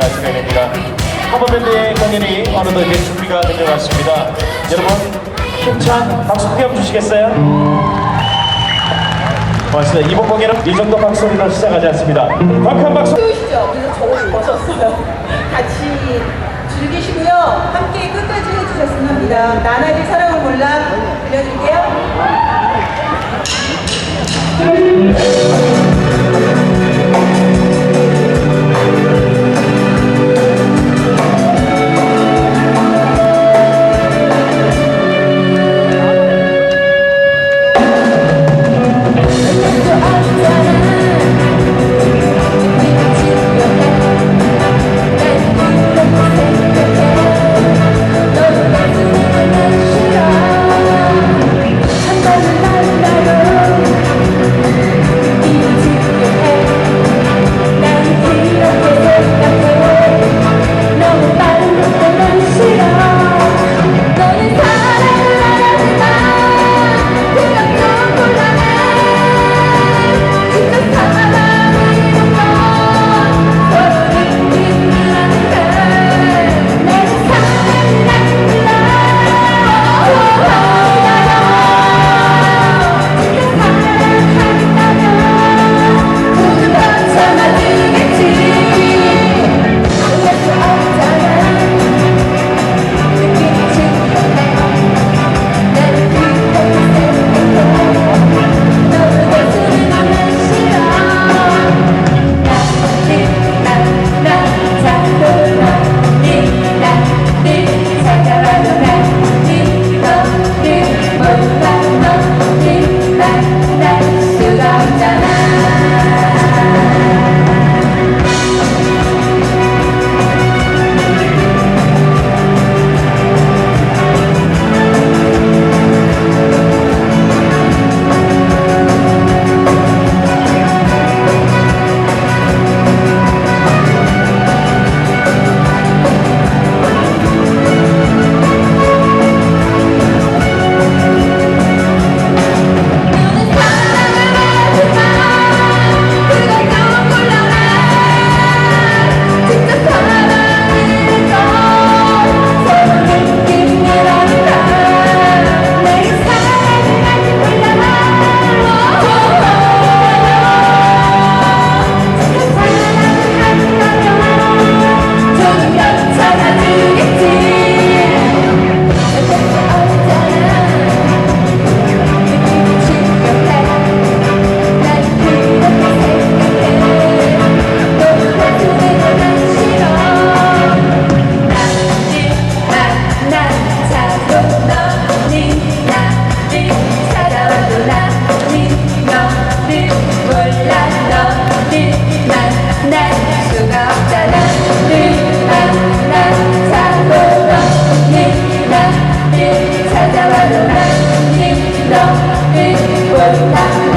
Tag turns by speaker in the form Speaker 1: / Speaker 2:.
Speaker 1: 하시게 됩니다. 커버밴드의 공연이 어느덧 이제 준비가 된 것 같습니다. 여러분 힘찬 박수 크게 주시겠어요? 고맙습니다. 이번 공연은 이 정도 박소리로 시작하지 않습니다. 박한 박수.
Speaker 2: 보이시죠? 그래서 저를 입으셨어요. 같이 즐기시고요. 함께 끝까지 해주셨으면 합니다. 나날이 사랑을 몰라 들려줄게요.
Speaker 3: But that's